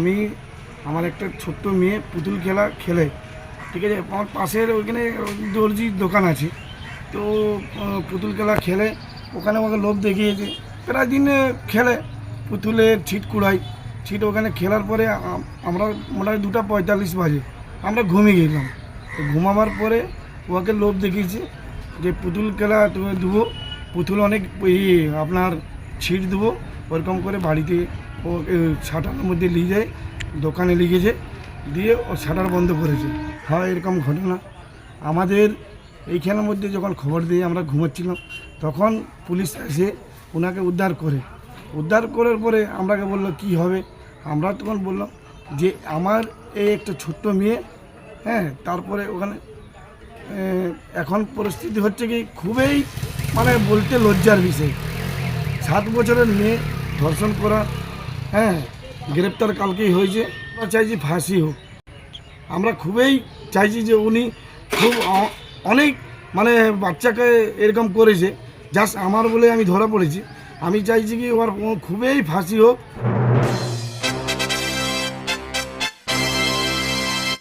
আমি, আমার একটা ছোট্ট মেয়ে পুতুল খেলা খেলে, ঠিক আছে? আমার পাশের ওইখানে দর্জির দোকান আছে। তো পুতুল খেলা খেলে, ওখানে আমাকে লোভ দেখিয়েছে। প্রায় দিন খেলে পুতুলের ছিট কুড়াই। ছিট ওখানে খেলার পরে আমরা মোটামুটি দুটা পঁয়তাল্লিশ বাজে। আমরা ঘুমিয়ে গেলাম। ঘুমাবার পরে ওকে লোভ দেখিয়েছে যে পুতুল খেলা তুমি দেবো, পুতুল অনেক ইয়ে আপনার ছিট দেবো, ওরকম করে বাড়িতে ও ছাটার মধ্যে নিয়ে যায়, দোকানে গেছে, দিয়ে ও শাটার বন্ধ করেছে। হয়, এরকম ঘটনা। আমাদের এইখানের মধ্যে যখন খবর দিয়ে আমরা ঘুমাচ্ছিলাম, তখন পুলিশ এসে ওনাকে উদ্ধার করে। উদ্ধার করার পরে আমরাকে বলল, কি হবে? আমরা তখন বললাম যে, আমার এই একটা ছোট্ট মেয়ে হ্যাঁ তারপরে ওখানে এখন পরিস্থিতি হচ্ছে কি, খুবই মানে বলতে লজ্জার বিষয়। সাত বছরের মেয়ে ধর্ষণ করা হ্যাঁ গ্রেপ্তার কালকেই হয়েছে। আমরা চাইছি ফাঁসি হোক। আমরা খুবই চাইছি যে উনি খুব অনেক মানে বাচ্চাকে এরকম করেছে। জাস্ট আমার বলে আমি ধরা পড়েছি। আমি চাইছি কি ওর খুবই ফাঁসি হোক।